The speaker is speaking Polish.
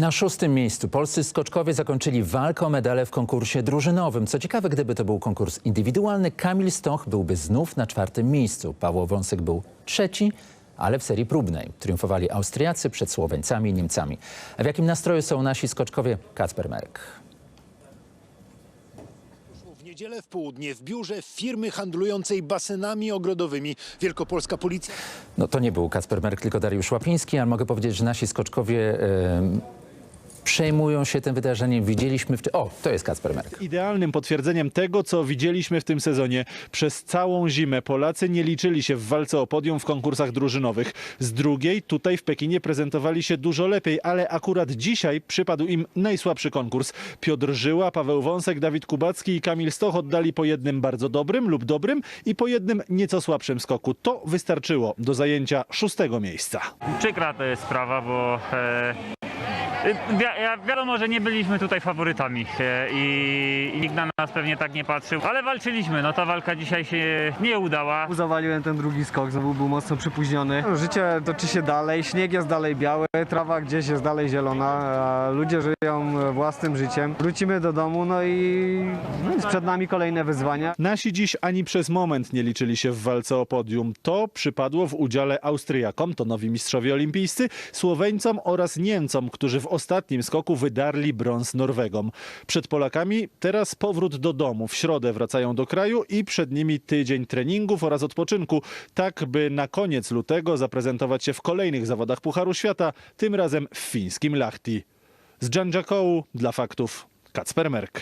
Na szóstym miejscu polscy skoczkowie zakończyli walkę o medale w konkursie drużynowym. Co ciekawe, gdyby to był konkurs indywidualny, Kamil Stoch byłby znów na czwartym miejscu. Paweł Wąsek był trzeci, ale w serii próbnej. Triumfowali Austriacy przed Słoweńcami i Niemcami. A w jakim nastroju są nasi skoczkowie? Kacper Merek. W niedzielę w południe w biurze firmy handlującej basenami ogrodowymi Wielkopolska Policja No to nie był Kacper Merk, tylko Dariusz Łapiński, ale mogę powiedzieć, że nasi skoczkowie em, przejmują się tym wydarzeniem. Widzieliśmy... W... O, to jest Kacper Merk. Idealnym potwierdzeniem tego, co widzieliśmy w tym sezonie. Przez całą zimę Polacy nie liczyli się w walce o podium w konkursach drużynowych. Z drugiej, tutaj w Pekinie prezentowali się dużo lepiej, ale akurat dzisiaj przypadł im najsłabszy konkurs. Piotr Żyła, Paweł Wąsek, Dawid Kubacki i Kamil Stoch oddali po jednym bardzo dobrym lub dobrym i po jednym nieco słabszym skoku. To wystarczyło do zajęcia szóstego miejsca. Przykra to jest sprawa, bo e, wi ja- wiadomo, że nie byliśmy tutaj faworytami e, i, i nikt na nas pewnie tak nie patrzył, ale walczyliśmy. No ta walka dzisiaj się nie udała. Zawaliłem ten drugi skok, znowu był mocno przypóźniony. Życie toczy się dalej, śnieg jest dalej biały, trawa gdzieś jest dalej zielona, a ludzie żyją własnym życiem. Wrócimy do domu, no i no jest przed nami kolejne wyzwania. Nasi dziś ani przez moment nie liczyli się w walce o podium. To przypadło w udziale Austriakom, to nowi mistrzowie olimpijscy, Słoweńcom oraz Niemcom, którzy w ostatnim skoku wydarli brąz Norwegom. Przed Polakami teraz powrót do domu. W środę wracają do kraju i przed nimi tydzień treningów oraz odpoczynku, tak by na koniec lutego zaprezentować się w kolejnych zawodach Pucharu Świata, tym razem w fińskim Lahti. Z Janjakou dla faktów Kacper Merk.